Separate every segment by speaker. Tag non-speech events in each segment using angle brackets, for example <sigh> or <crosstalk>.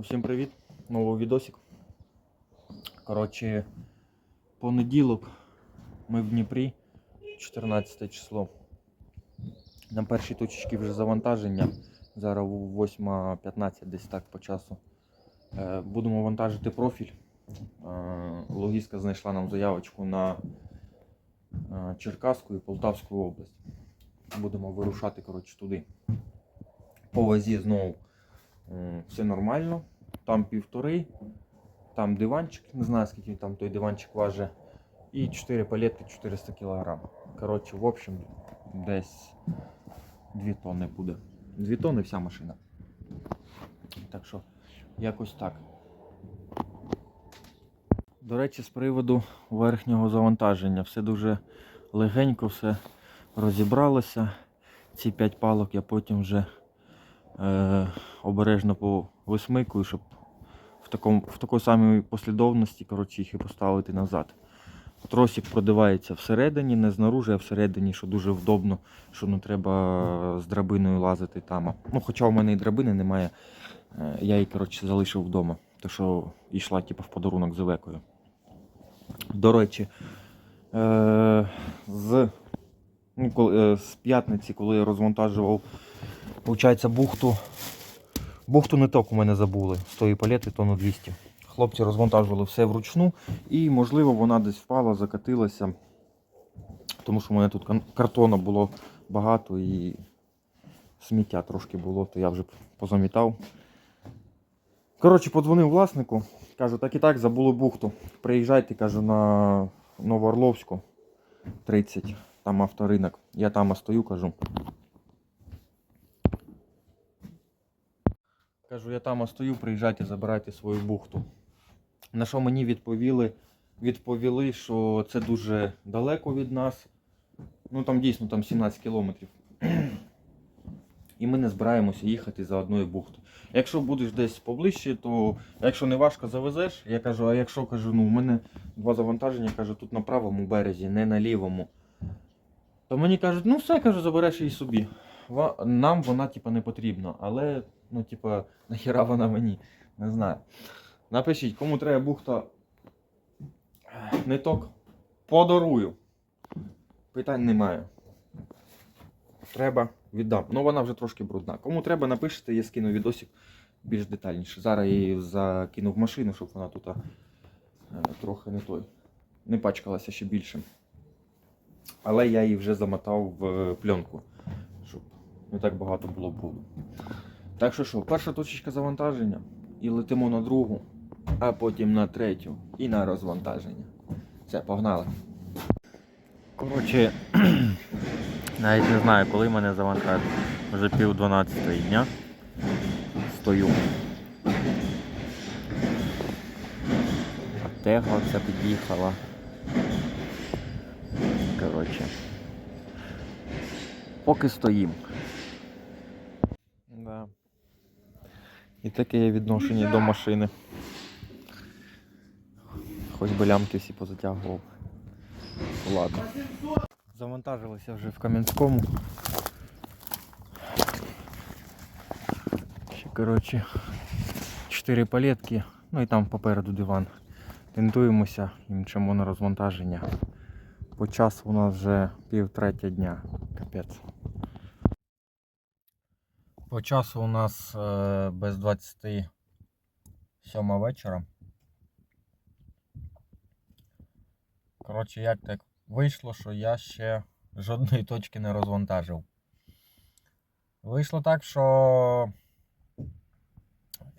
Speaker 1: Усім привіт! Новий відосик. Коротше, понеділок ми в Дніпрі, 14 число. На першій точці вже завантаження. Зараз 8.15 десь так по часу. Е, Будемо вантажити профіль. Е, Логістка знайшла нам заявочку на е, Черкаську і Полтавську область. Будемо вирушати коротше, туди. По вазі знову все нормально. Там півтори, там диванчик, не знаю скільки там той диванчик важить. І 4 палети 400 кг. Коротше, в общем, десь 2 тонни буде. 2 тонни вся машина. Так що, якось так. До речі, з приводу верхнього завантаження. Все дуже легенько, все розібралося. Ці 5 палок я потім вже е, обережно повисмикую, щоб в, такому, в такій самій послідовності коротше, їх і поставити назад. Тросик продивається всередині, не знаружи, а всередині, що дуже вдобно, що не треба з драбиною лазити там. Ну, хоча у мене і драбини немає, е, я її коротше, залишив вдома, тому що йшла типу, в подарунок з Івекою. До речі, е, з, ну, коли, е, з п'ятниці, коли я розвантажував Получається, бухту. Бухту не ток у мене забули. З тої палети тонну 200. Хлопці розвантажували все вручну і, можливо, вона десь впала, закатилася. Тому що в мене тут картону було багато і сміття трошки було, то я вже позамітав. Коротше, подзвонив власнику. Кажу, так і так, забули бухту. Приїжджайте, кажу, на Новоорловську 30, там авторинок. Я там стою, кажу. Кажу, я там стою, приїжджайте, забирайте свою бухту. На що мені відповіли? Відповіли, що це дуже далеко від нас. Ну там дійсно там 17 кілометрів. І ми не збираємося їхати за одною бухтою. Якщо будеш десь поближче, то якщо не важко завезеш, я кажу, а якщо кажу, ну у мене два завантаження, кажу, тут на правому березі, не на лівому. То мені кажуть, ну все, кажу, забереш її собі. Нам вона типа не потрібна, але ну, типа, нахіра вона мені, не знаю. Напишіть, кому треба бухта ниток, подарую. Питань немає. Треба, віддам. Ну вона вже трошки брудна. Кому треба, напишіть, я скину відосик більш детальніше. Зараз я її закину в машину, щоб вона тут е, трохи не той. Не пачкалася ще більше. Але я її вже замотав в е, пленку, щоб не так багато було бруду. Так що що, перша точечка завантаження і летимо на другу, а потім на третю і на розвантаження. Все, погнали. Коротше, <clears throat> навіть не знаю, коли мене завантажать. Вже пів 12 дня. Стою. Тега оця під'їхала. Коротше. Поки стоїм. І таке є відношення до машини. Хоч би лямки всі позатягував. Ладно. Завантажилися вже в Кам'янському. Ще, коротше, 4 палетки, ну і там попереду диван. Тентуємося і мчимо на розвантаження. По часу у нас вже пів третя дня. Капець. По часу у нас е, без 27 вечора. Коротше, як так вийшло, що я ще жодної точки не розвантажив. Вийшло так, що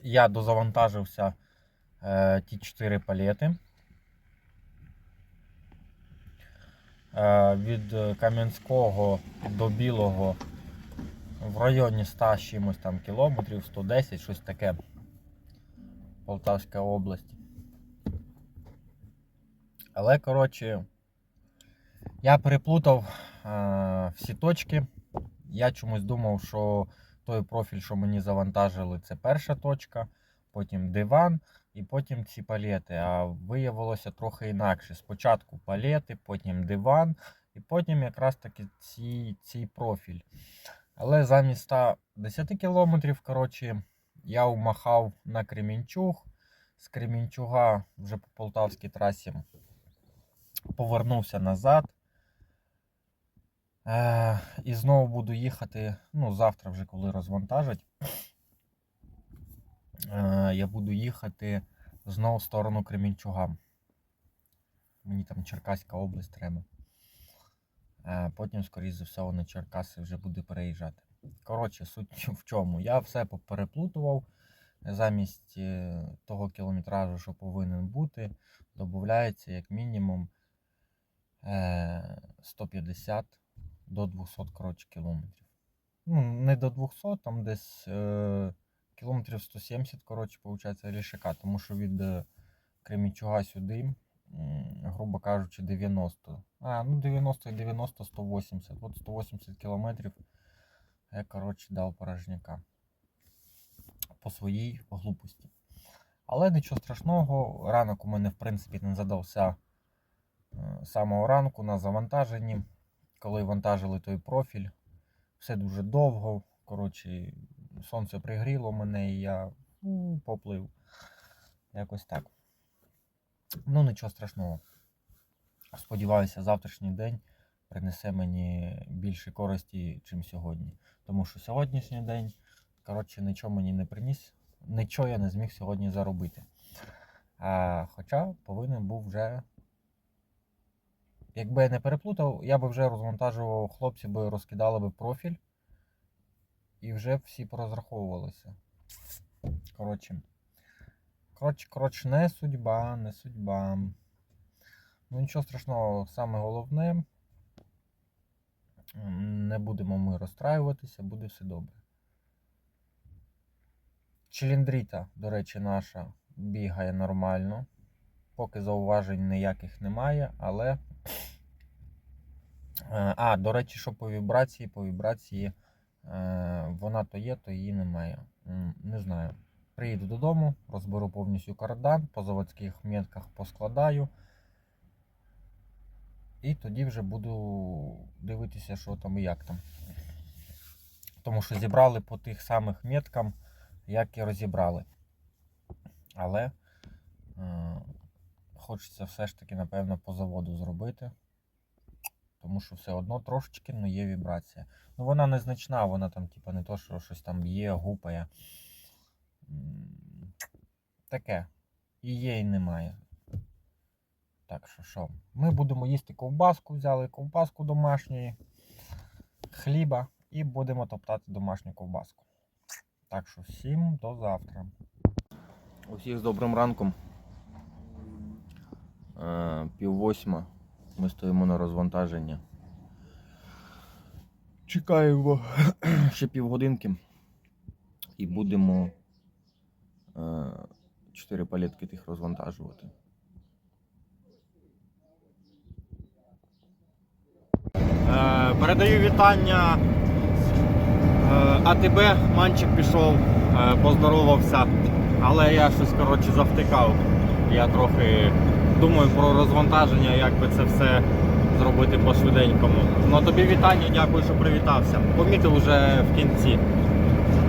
Speaker 1: я дозавантажився е, ті 4 палети. Е, від Кам'янського до Білого в районі 100 з чимось там кілометрів, 110, щось таке. Полтавська область. Але, коротше, я переплутав е, всі точки. Я чомусь думав, що той профіль, що мені завантажили, це перша точка, потім диван і потім ці палети. А виявилося трохи інакше. Спочатку палети, потім диван, і потім якраз таки ці, цей профіль. Але замість 110 кілометрів, коротше, я вмахав на Кремінчуг. З Кремінчуга вже по полтавській трасі повернувся назад. Е, і знову буду їхати. Ну, завтра вже коли розвантажать. Е, я буду їхати знову в сторону Кремінчуга. Мені там Черкаська область треба. Е, потім, скоріш за все, на Черкаси вже буде переїжджати. Коротше, суть <laughs> в чому. Я все попереплутував. Замість е, того кілометражу, що повинен бути, додається як мінімум е, 150 до 200 коротше, кілометрів. Ну, не до 200, там десь е, кілометрів 170, коротше, виходить, рішака, тому що від е, Кремічуга сюди, грубо кажучи, 90. А, ну 90 і 90, 180. От 180 кілометрів я, коротше, дав порожняка по своїй глупості. Але нічого страшного, ранок у мене, в принципі, не задався е, з самого ранку на завантаженні. Коли вантажили той профіль, все дуже довго. Коротше, сонце пригріло мене і я ну, поплив. Якось так. Ну, нічого страшного. Сподіваюся, завтрашній день принесе мені більше користі, ніж сьогодні. Тому що сьогоднішній день, коротше, нічого мені не приніс, нічого я не зміг сьогодні заробити. А, хоча повинен був вже. Якби я не переплутав, я би вже розвантажував, хлопці би розкидали би профіль і вже всі порозраховувалися. Коротше. Коротше, коротше, не судьба, не судьба. Ну нічого страшного, саме головне. Не будемо ми розстраюватися, буде все добре. Челіндріта, до речі, наша бігає нормально. Поки зауважень ніяких немає, але. А, до речі, що по вібрації, по вібрації е, вона то є, то її немає. Не знаю. Приїду додому, розберу повністю кардан, по заводських метках поскладаю. І тоді вже буду дивитися, що там і як там. Тому що зібрали по тих самих меткам, як і розібрали. Але е, хочеться все ж таки, напевно, по заводу зробити. Тому що все одно трошечки ну, є вібрація. Ну вона незначна, вона там, типа, не то, що щось там б'є, гупає. Таке. І є, і немає. Так що що? Ми будемо їсти ковбаску, взяли ковбаску домашньої, хліба і будемо топтати домашню ковбаску. Так що всім до завтра. Усіх з добрим ранком. Е, Пів восьма. Ми стоїмо на розвантаження. Чекаємо <clears throat> ще півгодинки. І будемо 4 палетки тих розвантажувати.
Speaker 2: Е, Передаю вітання е, АТБ. Манчик пішов, е, поздоровався, але я щось коротше завтикав. Я трохи думаю про розвантаження, як би це все зробити по-швиденькому. Ну тобі вітання, дякую, що привітався. Помітив вже в кінці.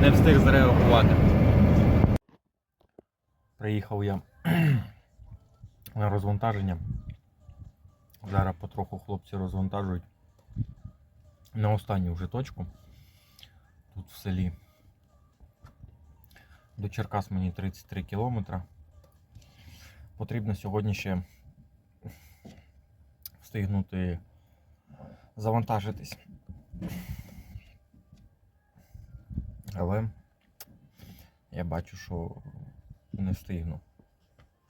Speaker 2: Не встиг зреагувати. Приїхав я <clears throat> на розвантаження. Зараз потроху хлопці розвантажують на останню вже точку тут в селі. До Черкас мені 33 кілометри. Потрібно сьогодні ще встигнути завантажитись. Але я бачу, що не встигну.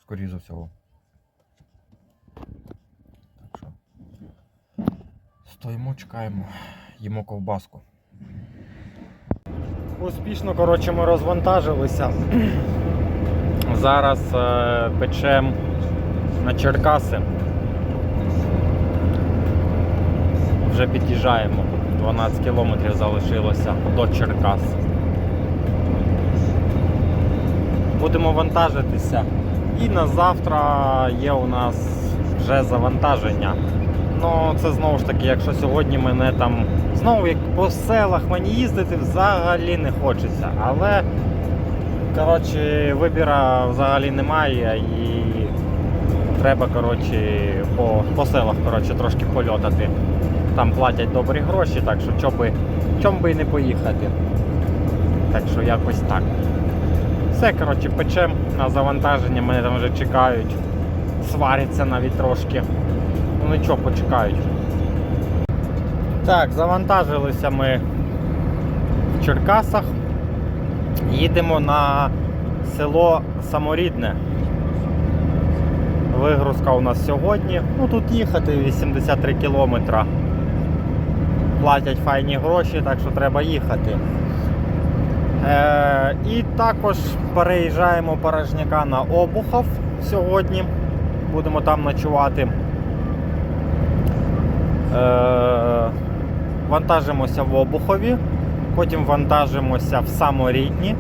Speaker 2: Скоріше за всього. Так що стоїмо, чекаємо, їмо ковбаску. Успішно, коротше, ми розвантажилися. Зараз е, печем на Черкаси. Вже під'їжджаємо. 12 кілометрів залишилося до Черкас. Будемо вантажитися. І на завтра є у нас вже завантаження. Ну, це знову ж таки, якщо сьогодні мене там знову як по селах мені їздити взагалі не хочеться. Але Коротше, вибіра взагалі немає і треба коротше, по, по селах коротше, трошки польотати. Там платять добрі гроші, так що чом би, чом би і не поїхати. Так що якось так. Все, коротше, печем на завантаження, мене там вже чекають. Сваряться навіть трошки. Ну нічого, почекають. Так, завантажилися ми в Черкасах. Їдемо на село Саморідне. Вигрузка у нас сьогодні. Ну тут їхати 83 кілометра. Платять файні гроші, так що треба їхати. Е, і також переїжджаємо Порожняка на Обухов сьогодні. Будемо там ночувати. Е, вантажимося в Обухові, потім вантажимося в Саморідні,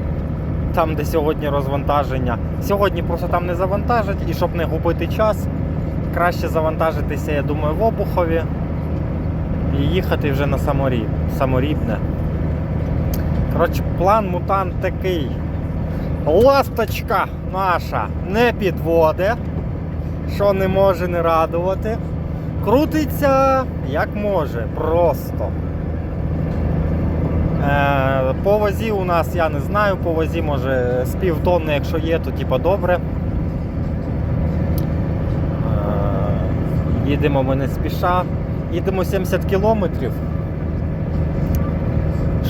Speaker 2: там, де сьогодні розвантаження. Сьогодні просто там не завантажать, і щоб не губити час, краще завантажитися, я думаю, в Обухові і їхати вже на Саморід, Саморідне. Коротше, план мутант такий. Ласточка наша не підводе, що не може не радувати. Крутиться як може, просто. Е, по вазі у нас я не знаю, по вазі може з півтонни, якщо є, то типа добре. Е, їдемо ми не спіша. Їдемо 70 кілометрів,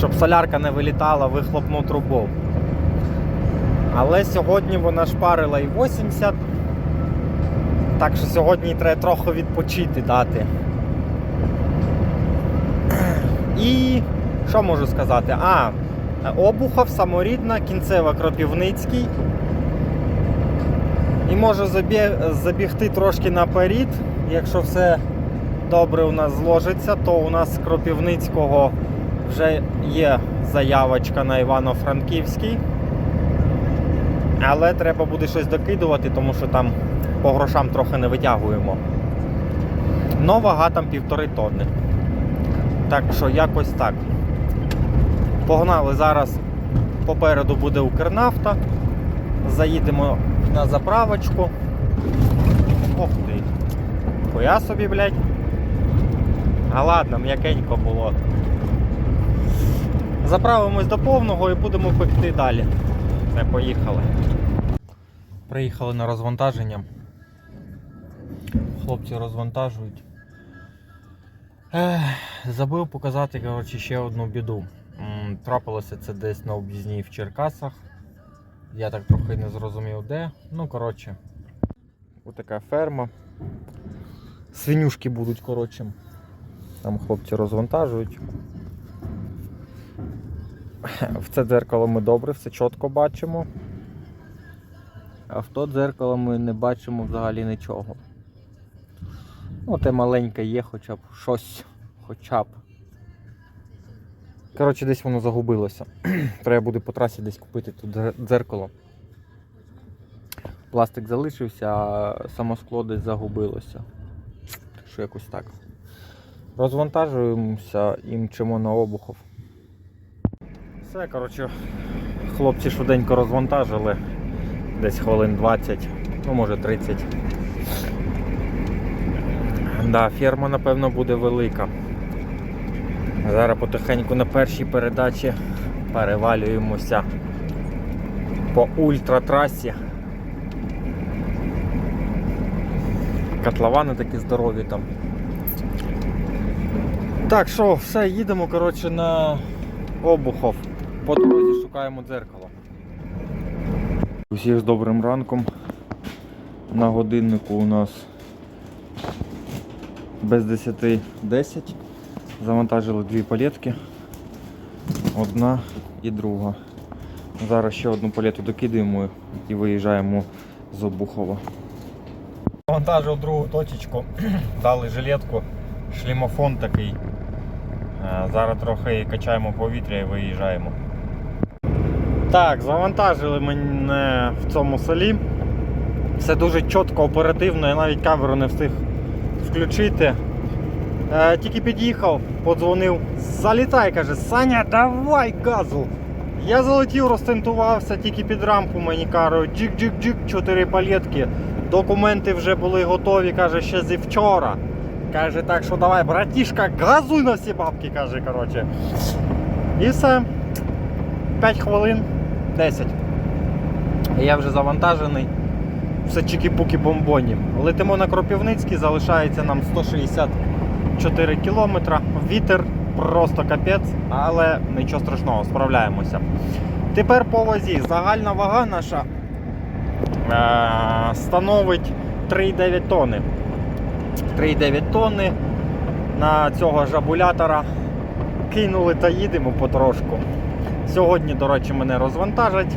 Speaker 2: щоб солярка не вилітала вихлопну трубу. Але сьогодні вона шпарила і 80. Так що сьогодні треба трохи відпочити дати. І що можу сказати? А, Обухов, саморідна, кінцева Кропівницький. І можу забіг, забігти трошки наперед. Якщо все добре у нас зложиться, то у нас Кропівницького вже є заявочка на Івано-Франківський. Але треба буде щось докидувати, тому що там по грошам трохи не витягуємо. Но вага там півтори тонни. Так що якось так. Погнали зараз попереду буде Укрнафта. Заїдемо на заправочку. Ох ти. Хуя собі, блядь. А ладно, м'якенько було. Заправимось до повного і будемо пекти далі. Все, поїхали. Приїхали на розвантаження. Хлопці розвантажують. Ех, забив показати коротше, ще одну біду. Трапилося це десь на об'їзній в Черкасах. Я так трохи не зрозумів де. Ну, коротше, отака ферма. Свинюшки будуть, коротше. Там хлопці розвантажують. В це дзеркало ми добре, все чітко бачимо. А в то дзеркало ми не бачимо взагалі нічого. Ну, те маленьке є хоча б щось, хоча б. Коротше, десь воно загубилося. <clears throat> Треба буде по трасі десь купити тут дзеркало. Пластик залишився, а само скло десь загубилося. Що якось так. Розвантажуємося і мчимо на обухов. Все, коротше, хлопці швиденько розвантажили. Десь хвилин 20, ну може 30. Да, ферма, напевно, буде велика. Зараз потихеньку на першій передачі перевалюємося по ультратрасі. Котловани такі здорові там. Так, що, все, їдемо коротше, на Обухов. По дорозі шукаємо дзеркало. Усіх з добрим ранком. На годиннику у нас без 10 10. Завантажили дві палетки. Одна і друга. Зараз ще одну палету докидаємо і виїжджаємо з Обухова. Завантажив другу точечку, <clears throat> дали жилетку, шлімофон такий. Е, Зараз трохи качаємо повітря і виїжджаємо. Так, завантажили мене в цьому селі. Все дуже чітко, оперативно, я навіть камеру не встиг включити. Е, тільки під'їхав, подзвонив. Залітай, каже, Саня, давай газу. Я залетів, розтентувався, тільки під рампу мені кажуть, джик-джик-джик, чотири палетки. Документи вже були готові, каже, ще зі вчора. Каже, так що давай, братішка, газуй на всі бабки, каже, коротше. І все. 5 хвилин, 10. Я вже завантажений. Все чики-пуки бомбоні. Летимо на Кропівницький, залишається нам 164 кілометра. Вітер просто капець, але нічого страшного, справляємося. Тепер по вазі. Загальна вага наша е- становить 3,9 тонни. 3,9 тонни. На цього жабулятора кинули та їдемо потрошку. Сьогодні, до речі, мене розвантажать.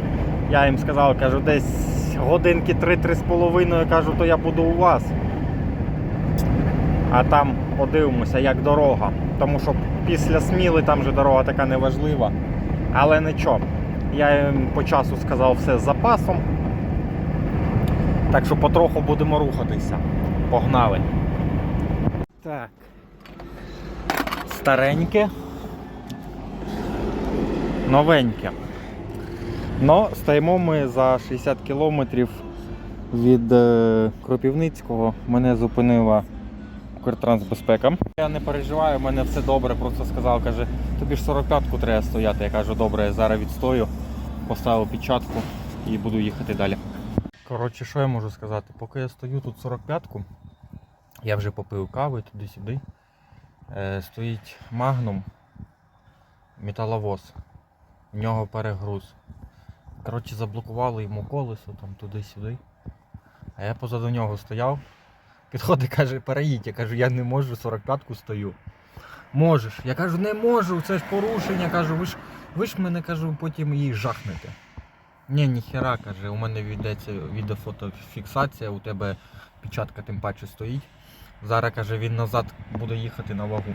Speaker 2: Я їм сказав, кажу, десь годинки 3-3 з половиною, кажу, то я буду у вас. А там подивимося, як дорога. Тому що після сміли там же дорога така неважлива. Але нічого. Я їм по часу сказав все з запасом. Так що потроху будемо рухатися. Погнали. Так. Стареньке. Новеньке. Но стоїмо ми за 60 кілометрів від е, Кропівницького. Мене зупинила Укртрансбезпека. Я не переживаю, в мене все добре. Просто сказав, каже, тобі ж 45-ку треба стояти. Я кажу, добре, я зараз відстою, поставив печатку і буду їхати далі. Коротше, що я можу сказати? Поки я стою тут 45-ку, я вже попив кави туди-сюди. Е, стоїть магнум, металовоз. В нього перегруз. Коротше, заблокували йому колесо там туди-сюди. А я позаду нього стояв. Підходить, каже, переїдь. Я кажу, я не можу, 45-ку стою. Можеш. Я кажу, не можу, це ж порушення. Кажу, ви ж, ви ж мене кажу, потім її жахнете. Ні, ніхера, каже, у мене віддається відеофотофіксація, у тебе печатка тим паче стоїть. Зараз каже, він назад буде їхати на вагу.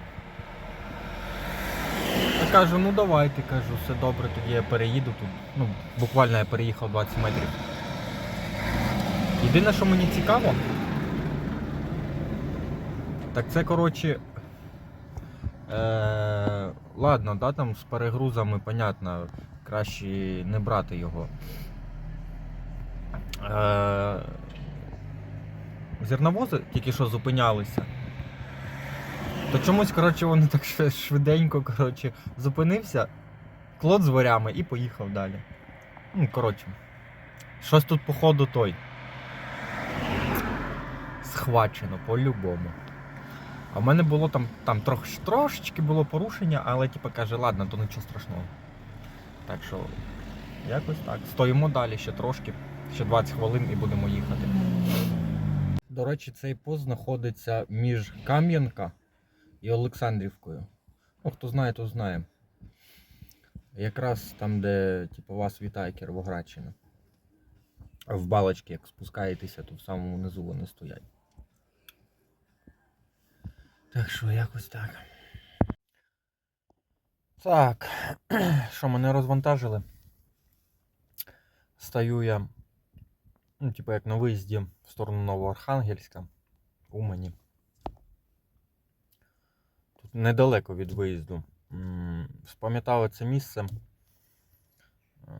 Speaker 2: Кажу, ну давайте, кажу, все добре, тоді я переїду тут. Ну, буквально я переїхав 20 метрів. Єдине, що мені цікаво, так це, коротше. Е, ладно, да, там з перегрузами, понятно, краще не брати його. Е, зерновози тільки що зупинялися. То чомусь, коротше, вони так швиденько, коротше, зупинився, клод з варями і поїхав далі. Ну, коротше. Щось тут, походу, той. Схвачено по-любому. А в мене було там, там трош, трошечки було порушення, але типу каже, ладно, то нічого страшного. Так що, якось так. Стоїмо далі ще трошки, ще 20 хвилин і будемо їхати. До речі, цей пост знаходиться між Кам'янка і Олександрівкою. Ну, хто знає, то знає. Якраз там, де типу, вас вітає Кіровоградщина. В балочці, як спускаєтеся, то в самому низу вони стоять. Так що якось так. Так. <clears throat> Що, мене розвантажили. Стою я, ну, типу, як на виїзді в сторону Новоархангельська, Умані. Недалеко від виїзду. Спам'ятали це місце. Е,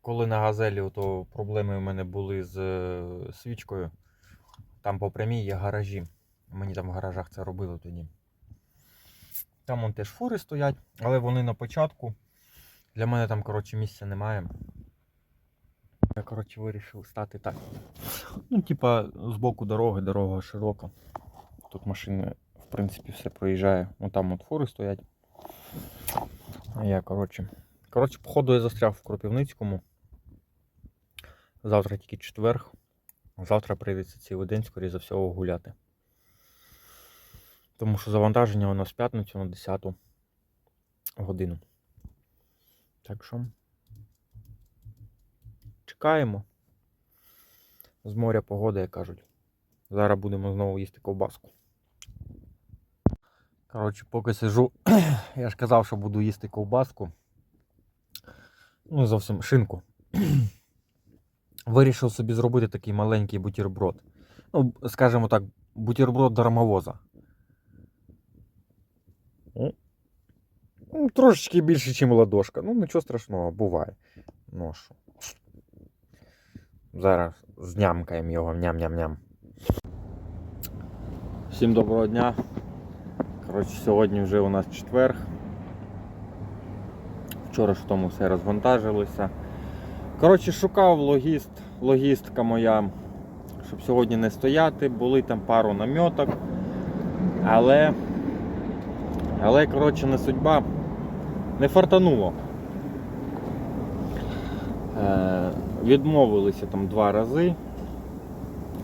Speaker 2: Коли на газелі, то проблеми в мене були з е, свічкою. Там по прямій є гаражі. Мені там в гаражах це робили тоді. Там вон теж фури стоять, але вони на початку. Для мене там, коротше, місця немає. Я, коротше, вирішив стати так. Ну, типа, з боку дороги, дорога широка. Тут машини, принципі, все проїжджає. Вон там от фури стоять. А я, коротше. Коротше, походу я застряг в Кропівницькому. Завтра тільки четверг. Завтра прийдеться цілий день, скоріше за всього, гуляти. Тому що завантаження у нас в п'ятницю на 10 годину. Так що. Чекаємо. З моря погода, як кажуть. Зараз будемо знову їсти ковбаску. Коротше, поки сижу, <clears throat> я ж казав, що буду їсти ковбаску. Ну, зовсім шинку. <clears throat> Вирішив собі зробити такий маленький бутерброд. Ну, скажімо так, бутерброд дармовоза. Ну, трошечки більше, ніж ладошка. Ну, нічого страшного, буває. Ну що. Зараз знямкаємо його ням-ням-ням. Всім доброго дня. Коротше, сьогодні вже у нас четверг. Вчора ж тому все розвантажилося. Коротше, шукав логіст, логістка моя, щоб сьогодні не стояти. Були там пару намьоток. Але. Але, коротше, не судьба. Не фартануло. Е, відмовилися там два рази.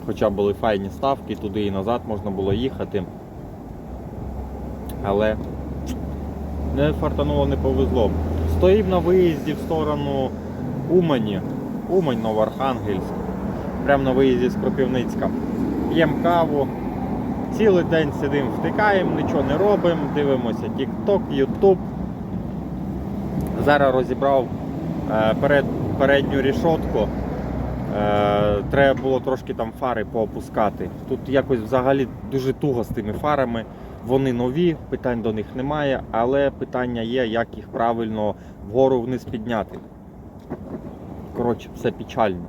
Speaker 2: Хоча були файні ставки, туди і назад можна було їхати. Але не фартануло, не повезло. Стоїв на виїзді в сторону Умані, Умань, Новоархангельськ. Прямо на виїзді з Кропивницька. П'ємо каву. Цілий день сидимо, втикаємо, нічого не робимо, дивимося TikTok, YouTube. Зараз розібрав е, перед, передню рішотку. Е, треба було трошки там фари поопускати. Тут якось взагалі дуже туго з тими фарами. Вони нові, питань до них немає, але питання є, як їх правильно вгору вниз підняти. Коротше, все печально.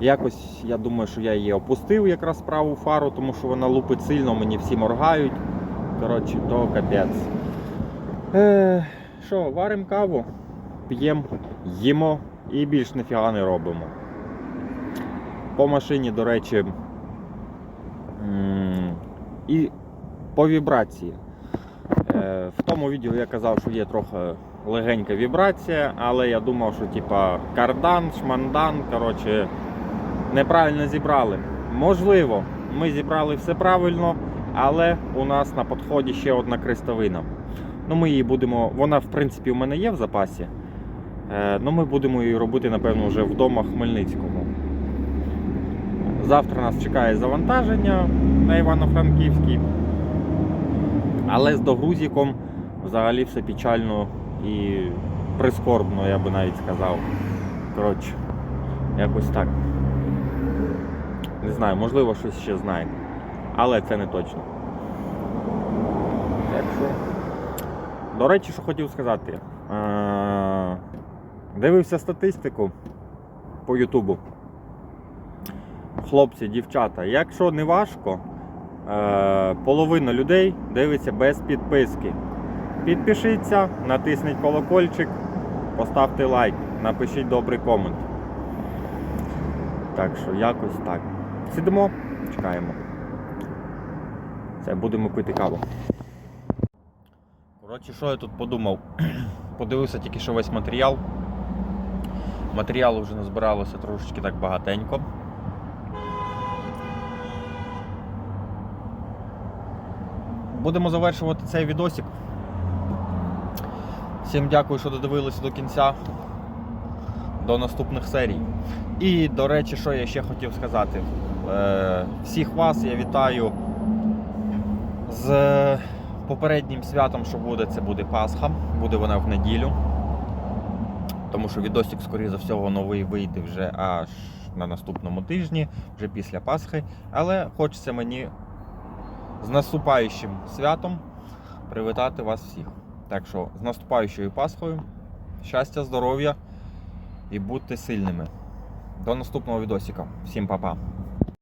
Speaker 2: Якось я думаю, що я її опустив якраз праву фару, тому що вона лупить сильно, мені всі моргають. Коротше, то капець. Е, Що, варимо каву, п'ємо, їмо і більш ніфіга не робимо. По машині, до речі, і по вібрації. Е, В тому відео я казав, що є трохи легенька вібрація, але я думав, що типа кардан, шмандан, коротше, неправильно зібрали. Можливо, ми зібрали все правильно, але у нас на підході ще одна крестовина. Ну, ми її будемо. Вона, в принципі, у мене є в запасі. Е, Ну, ми будемо її робити, напевно, вже вдома в Хмельницькому. Завтра нас чекає завантаження на Івано-Франківській. Але з догрузіком взагалі все печально і прискорбно, я би навіть сказав. Коротше, якось так. Не знаю, можливо, щось ще знає. Але це не точно. Так що. До речі, що хотів сказати. Е, Дивився статистику по Ютубу. Хлопці, дівчата, якщо не важко, половина людей дивиться без підписки. Підпишіться, натисніть колокольчик, поставте лайк, напишіть добрий комент. Так що якось так. Сидимо, чекаємо. Все, будемо пити каву. Коротше, що я тут подумав? <clears throat> Подивився тільки що весь матеріал. Матеріалу вже назбиралося трошечки так багатенько. Будемо завершувати цей відосик. Всім дякую, що додивилися до кінця. До наступних серій. І, до речі, що я ще хотів сказати. Е, всіх вас я вітаю з попереднім святом, що буде, це буде Пасха. Буде вона в неділю. Тому що відосик, скоріше за всього, новий вийде вже аж на наступному тижні, вже після Пасхи. Але хочеться мені з наступаючим святом привітати вас всіх. Так що з наступаючою Пасхою, щастя, здоров'я і будьте сильними. До наступного відосика. Всім па-па.